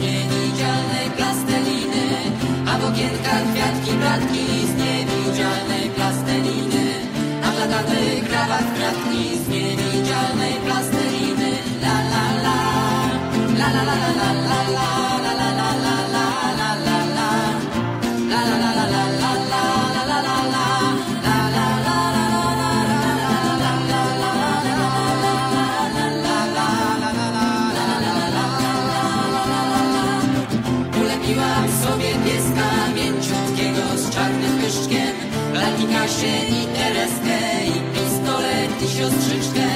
niewidzialnej plasteliny A w okienkach kwiatki bratki z niewidzialnej plasteliny. A w lataty krawat kratki z niewidzialnej plasteliny. La la la La. La la la la la la la się i Tereskę i pistolet i siostrzyczkę.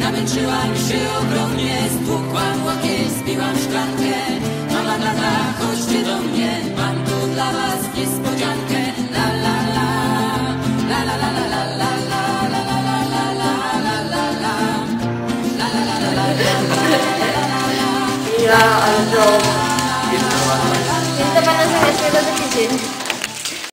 Namęczyła się ogromnie, stłukłam łokieć, zbiłam szklankę. Mama, tata, chodźcie do mnie, mam tu dla was niespodziankę. La la la, la la la la la la. Ja, ale to... Jest to pana zamiast nie do tydzień.